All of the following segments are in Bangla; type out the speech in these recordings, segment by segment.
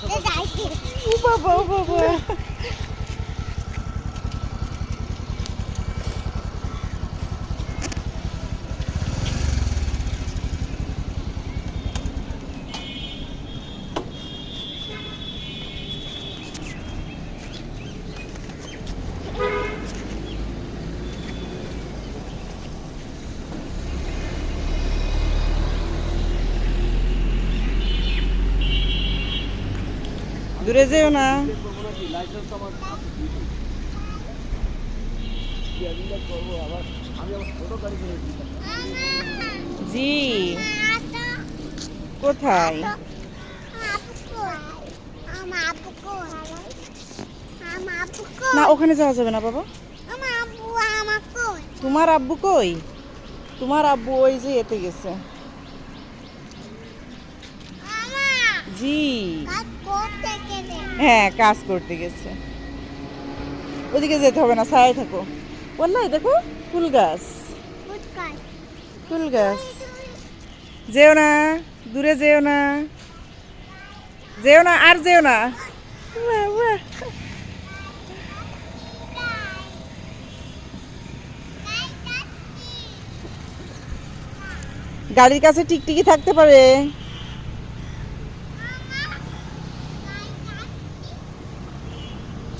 不不不不不 দূরে যেও না। জি। কোথায়? না, ওখানে যাওয়া যাবে না বাবা। তোমার আব্বু কই? তোমার আব্বু ওই যে এতে গেছে। জি। হ্যাঁ কাজ করতে গেছে। ওদিকে যেতে হবে না ছায় থাকো। বললাই দেখো, ফুল গাছ। ফুল গাছ। যেও না, দূরে যেও না। যেও না, আর যেও না। গাড়ির কাছে টিকটিকি থাকতে পারে।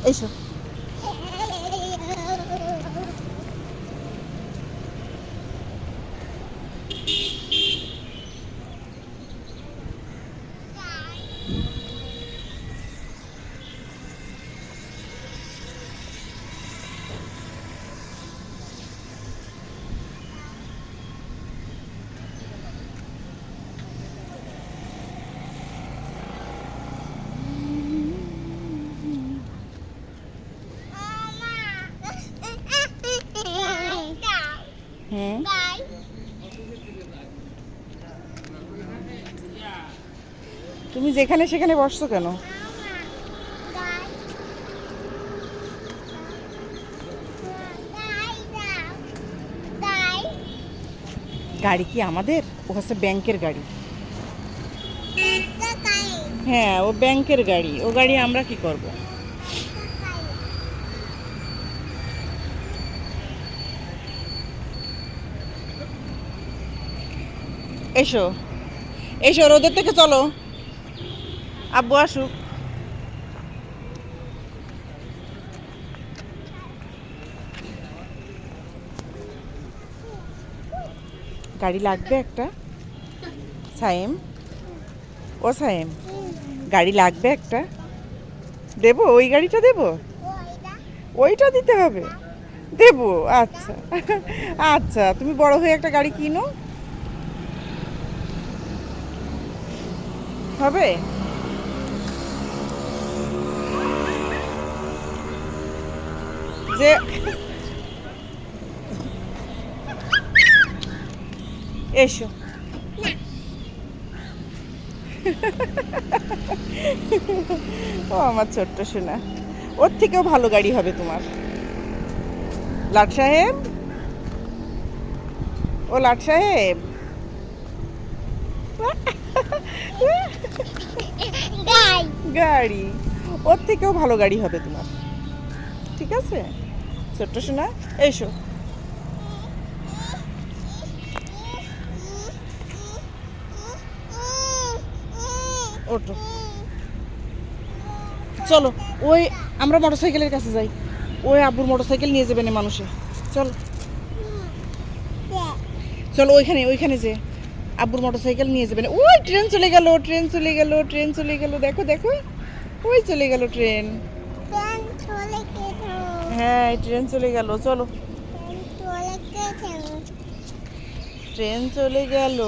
এসো হুম তুমি যেখানে সেখানে বসছো কেন? গাড়ি কি আমাদের? ও হচ্ছে ব্যাংকের গাড়ি। হ্যাঁ ও ব্যাংকের গাড়ি। ও গাড়ি আমরা কি করব? এসো। এসো, রোদের থেকে চলো। আব্বু আসুক। গাড়ি লাগবে একটা? সাইম ও সাইম গাড়ি লাগবে একটা? দেবো? ওই গাড়িটা দেবো? ওইটা দিতে হবে। দেবো আচ্ছা। আচ্ছা তুমি বড় হয়ে একটা গাড়ি কিনো। হবে? যে এসো। ও আমার ছোট্ট সোনা। ওর থেকেও ভালো গাড়ি হবে তোমার। লাট সাহেব? ও লাট সাহেব? গাড়ি। ওর থেকেও ভালো গাড়ি হবে তোমার। ঠিক আছে? ছোট্ট সোনা এসো। ওটো চলো ওই আমরা মোটরসাইকেলের কাছে যাই। ওই আব্বুর মোটরসাইকেল নিয়ে যাবে না মানুষে। চলো। চলো ওইখানে ওইখানে যে আব্বুর মোটরসাইকেল নিয়ে যাবে না ওই ট্রেন চলে গেল ট্রেন চলে গেল ট্রেন চলে গেল দেখো দেখো। ওই চলে গেল ট্রেন। হ্যাঁ ট্রেন চলে গেল চলো। ট্রেন চলে গেল।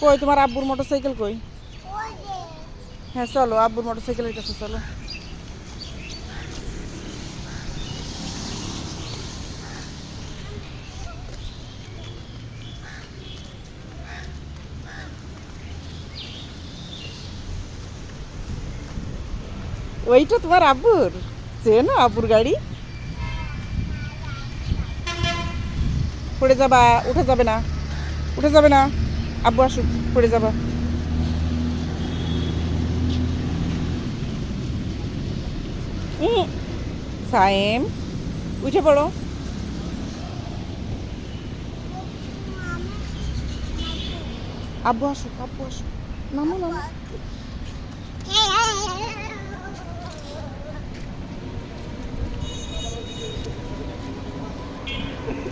কই তোমার আব্বুর মোটরসাইকেল কই? হ্যাঁ চলো আব্বুর মোটরসাইকেলের কাছে চলো। ওইটা তোমার আব্বুর? চেনো আব্বুর গাড়ি? পড়ে যাবা, উঠে যাবে না। উঠে যাবে না। আব্বু আসুক, পড়ে যাবা। সায়েম, উঠে পড়ো। আব্বু আসুক আব্বু আসুক। নামো নামো।